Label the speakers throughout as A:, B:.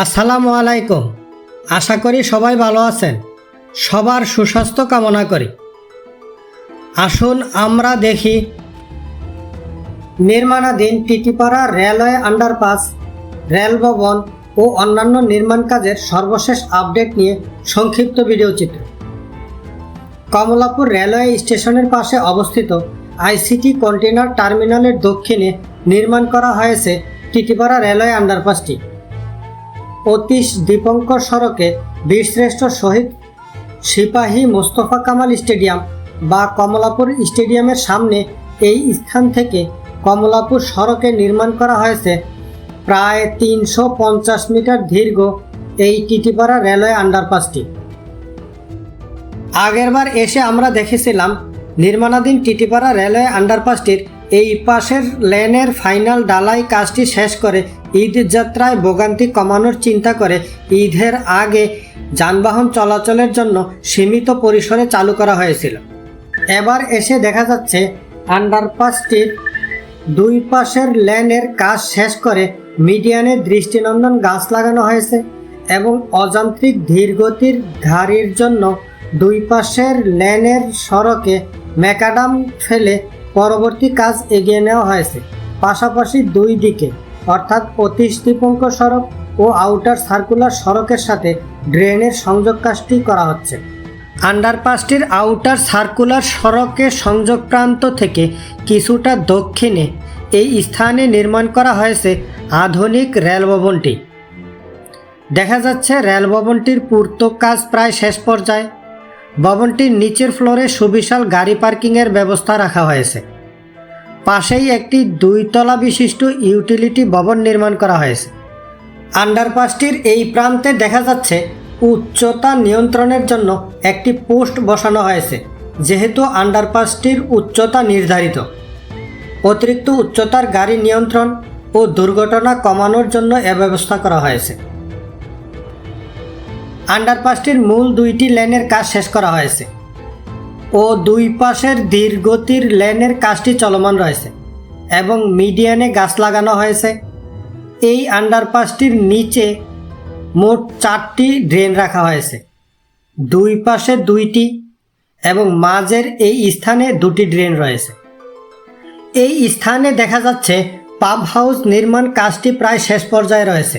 A: আসসালামু আলাইকুম। আশা করি সবাই ভালো আছেন। সবার সুস্বাস্থ্য কামনা করি। আসুন আমরা দেখি। নির্মাণাধীন টিটিপাড়া রেলওয়ে আন্ডারপাস রেল ভবন ও অন্যান্য নির্মাণ কাজের সর্বশেষ আপডেট নিয়ে সংক্ষিপ্ত ভিডিও চিত্র। কমলাপুর রেলওয়ে স্টেশনের পাশে অবস্থিত আইসিটি কন্টেনার টার্মিনালের দক্ষিণে নির্মাণ করা হয়েছে টিটিপাড়া রেলওয়ে আন্ডারপাসটি। অতীশ দীপঙ্কর সড়কে বীরশ্রেষ্ঠ শহীদ সিপাহী মোস্তফা কামাল স্টেডিয়াম বা কমলাপুর স্টেডিয়ামের সামনে এই স্থান থেকে কমলাপুর সড়কে নির্মাণ করা হয়েছে। প্রায় তিনশো পঞ্চাশ মিটার দীর্ঘ এই টিটিপাড়া রেলওয়ে আন্ডারপাসটি। আগেরবার এসে আমরা দেখেছিলাম, নির্মাণাধীন টিটিপাড়া রেলওয়ে আন্ডারপাসটির এই পাশের লেনের ফাইনাল ডালাই কাজটি শেষ করে ঈদ যাত্রায় ভোগান্তি কমানোর চিন্তা করে। ঈদের আগে যানবাহন চলাচলের জন্য সীমিত পরিসরে চালু করা হয়েছিল। এবার এসে দেখা যাচ্ছে আন্ডারপাসটির দুই পাশের লেনের কাজ শেষ করে মিডিয়ানে দৃষ্টিনন্দন গাছ লাগানো হয়েছে এবং অযান্ত্রিক ধীরগতির গাড়ির জন্য দুই পাশের লেনের সড়কে ম্যাকাডাম ফেলে পরবর্তী কাজ এগিয়ে নেওয়া হয়েছে। পাশাপাশি দুই দিকে, অর্থাৎ অতীশ দীপঙ্ক সড়ক ও আউটার সার্কুলার সড়কের সাথে ড্রেনের সংযোগ কাজটি করা হচ্ছে। আন্ডারপাসটির আউটার সার্কুলার সড়কের সংযোগ প্রান্ত থেকে কিছুটা দক্ষিণে এই স্থানে নির্মাণ করা হয়েছে আধুনিক রেল ভবনটি দেখা যাচ্ছে রেল ভবনটির পূর্ত কাজ প্রায় শেষ পর্যায়ে। ভবনটির নিচের ফ্লোরে সুবিশাল গাড়ি পার্কিংয়ের ব্যবস্থা রাখা হয়েছে। পাশেই একটি দুইতলা বিশিষ্ট ইউটিলিটি ভবন নির্মাণ করা হয়েছে। আন্ডারপাসটির এই প্রান্তে দেখা যাচ্ছে উচ্চতা নিয়ন্ত্রণের জন্য একটি পোস্ট বসানো হয়েছে, যেহেতু আন্ডারপাসটির উচ্চতা নির্ধারিত। অতিরিক্ত উচ্চতার গাড়ি নিয়ন্ত্রণ ও দুর্ঘটনা কমানোর জন্য এ ব্যবস্থা করা হয়েছে। আন্ডারপাসটির মূল দুইটি লেনের কাজ শেষ করা হয়েছে ও দুই পাশের ধীরগতির লেনের কাজটি চলমান রয়েছে এবং মিডিয়ানে গাছ লাগানো হয়েছে। এই আন্ডারপাসটির নিচে মোট চারটি ড্রেন রাখা হয়েছে, দুই পাশে দুইটি এবং মাঝের এই স্থানে দুটি ড্রেন রয়েছে। এই স্থানে দেখা যাচ্ছে পাম্প হাউস নির্মাণ কাজটি প্রায় শেষ পর্যায়ে রয়েছে।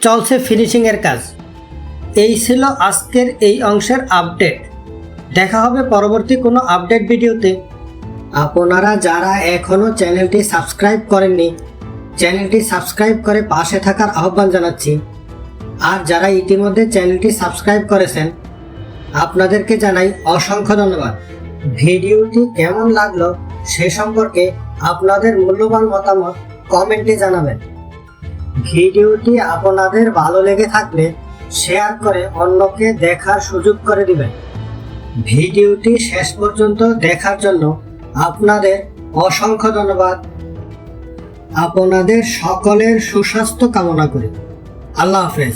A: চলছে ফিনিশিংয়ের কাজ। এই ছিল আজকের এই অংশের আপডেট। দেখা হবে পরবর্তী কোনো আপডেট ভিডিওতে। আপনারা যারা এখনও চ্যানেলটি সাবস্ক্রাইব করেননি, চ্যানেলটি সাবস্ক্রাইব করে পাশে থাকার আহ্বান জানাচ্ছি। আর যারা ইতিমধ্যে চ্যানেলটি সাবস্ক্রাইব করেছেন, আপনাদেরকে জানাই অসংখ্য ধন্যবাদ। ভিডিওটি কেমন লাগল সে সম্পর্কে আপনাদের মূল্যবান মতামত কমেন্টে জানাবেন। ভিডিওটি আপনাদের ভালো লেগে থাকলে শেয়ার করে অন্যকে দেখার সুযোগ করে দিবেন। ভিডিওটি শেষ পর্যন্ত দেখার জন্য আপনাদের অসংখ্য ধন্যবাদ। আপনাদের সকলের সুস্বাস্থ্য কামনা করি। আল্লাহ হাফেজ।